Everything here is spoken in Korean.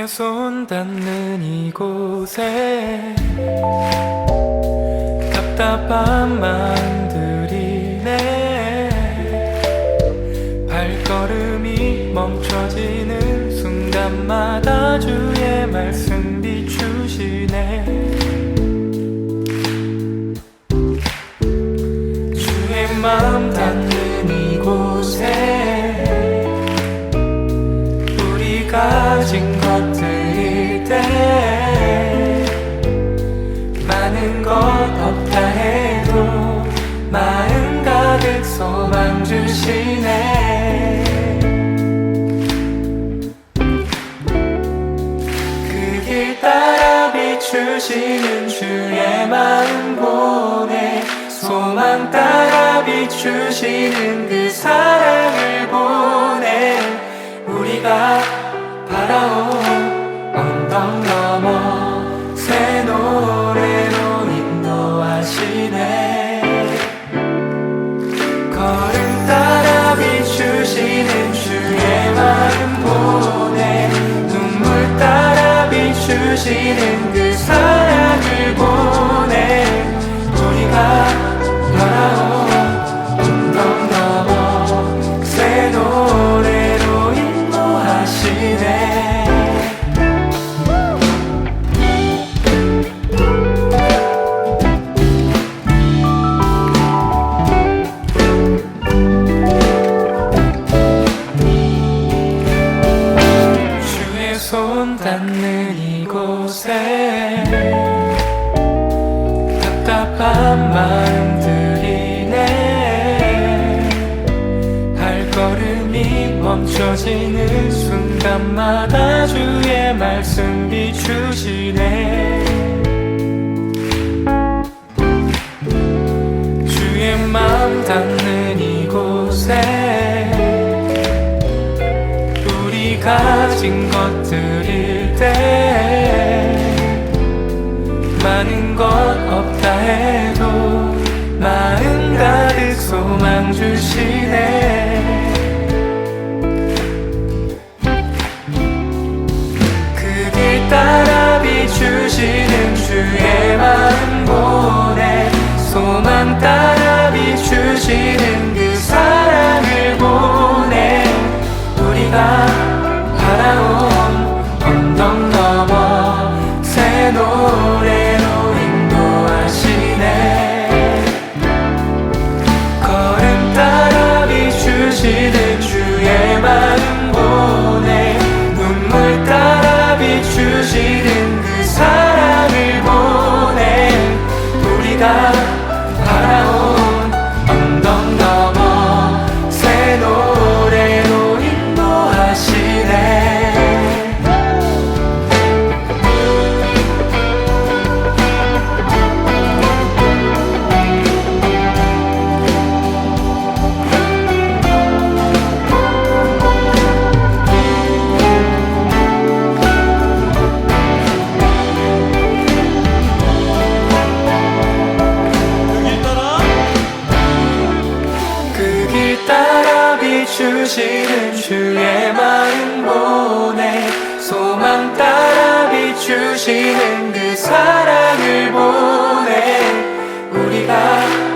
나의 손 닿는 이곳에 답답한 마음들이네. 발걸음이 멈춰지는 순간마다 주의 말씀 비추시네. 주의 마음 비추시는 주의 마음 보내 소망 따라 비추시는 그 사랑을 보내. 우리가 바라온 언덕 넘어 새 노래로 인도하시네. 걸음 따라 비추시는 주의 마음 보내 눈물 따라 비추시는 그 답답한 마음들이네. 발걸음이 멈춰지는 순간마다 주의 말씀 비추시네. 주의 마음 닿는 이곳에 우리 가진 것들일 때 많은 것 없다 해도 마음 가득 소망 주시네. 그 길 따라 비추시는 주의 마음 보내 소망 따라 비추시는 그 사랑을 보내. 우리가 바라온 언덕 넘어 새 노래 비추시는 주의 마음 보내 소망 따라 비추시는 그 사랑을 보내 우리가